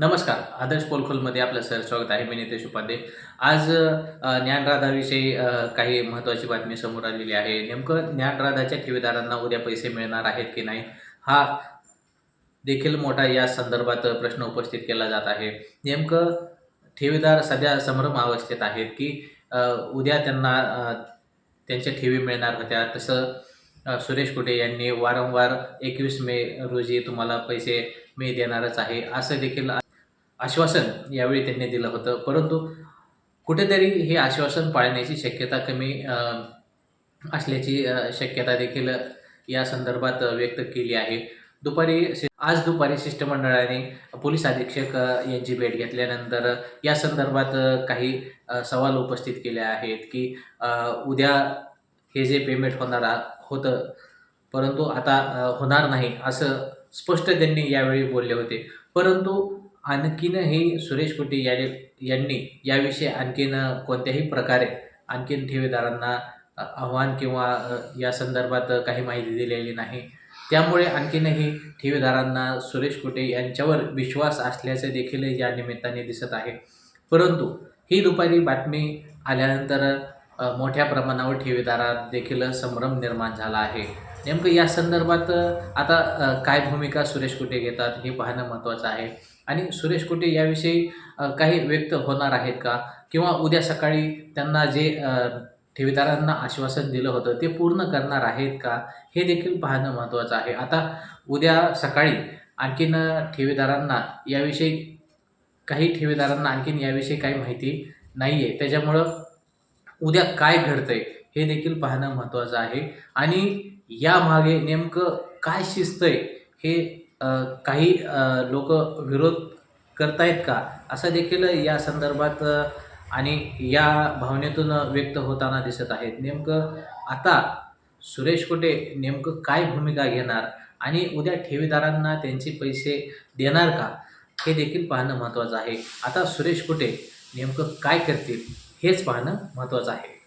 नमस्कार आदर्श पोलखोलमध्ये आपलं सर स्वागत आहे. मी नितेश उपाध्ये. आज ज्ञानराधाविषयी काही महत्त्वाची बातमी समोर आलेली आहे. नेमकं ज्ञानराधाच्या ठेवीदारांना उद्या पैसे मिळणार आहेत की नाही हा देखील मोठा या संदर्भात प्रश्न उपस्थित केला जात आहे. नेमकं ठेवीदार सध्या संभ्रम अवस्थेत आहेत की उद्या त्यांना त्यांच्या ठेवी मिळणार होत्या. तसं सुरेश कुटे यांनी वारंवार एकवीस मे रोजी तुम्हाला पैसे मी देणारच आहे. असं देखील आश्वासन यावेळी त्यांनी दिलं होतं. परंतु कुठेतरी हे आश्वासन पाळण्याची शक्यता कमी असल्याची शक्यता देखील या संदर्भात व्यक्त केली आहे. दुपारी आज दुपारी शिष्टमंडळाने पोलीस अधीक्षक यांची भेट घेतल्यानंतर या संदर्भात काही सवाल उपस्थित केले आहेत की उद्या हे जे पेमेंट होणार होतं परंतु आता होणार नाही असं स्पष्ट त्यांनी यावेळी बोलले होते. परंतु आणखीन हे सुरेश कुटे या यांनी याविषयी आणखीन कोणत्याही प्रकारे आणखीन ठेवीदारांना आव्हान किंवा या संदर्भात काही माहिती दिलेली नाही. त्यामुळे आणखीनही ठेवीदारांना सुरेश कुटे यांच्यावर विश्वास असल्याचे देखील या निमित्ताने दिसत आहे. परंतु ही दुपारी बातमी आल्यानंतर मोठ्या प्रमाणावर ठेवीदारात देखील संभ्रम निर्माण झाला आहे. नेमकं या संदर्भात आता काय भूमिका सुरेश कुटे घेतात हे पाहणं महत्त्वाचं आहे. आणि सुरेश कुटे याविषयी काही व्यक्त होणार आहेत का? किंवा उद्या सकाळी त्यांना जे ठेवीदारांना आश्वासन दिलं होतं ते पूर्ण करणार आहेत का? हे देखील पाहणं महत्त्वाचं आहे. आता उद्या सकाळी आणखीन ठेवीदारांना याविषयी काही ठेवीदारांना आणखीन याविषयी काही माहिती नाही आहे त्याच्यामुळं उद्या काय घडतंय हे देखील पाहणं महत्त्वाचं आहे. आणि यामागे नेमकं काय शिजतंय हे काही लोक विरोध करतायत का? असं देखील या संदर्भात आणि या भावनेतून व्यक्त होताना दिसत आहेत. नेमकं आता सुरेश कुटे नेमकं काय भूमिका घेणार आणि उद्या ठेवीदारांना त्यांचे पैसे देणार का? हे देखील पाहणं महत्त्वाचं आहे. आता सुरेश कुटे नेमकं काय करतील? हेच पाहणं महत्त्वाचं आहे.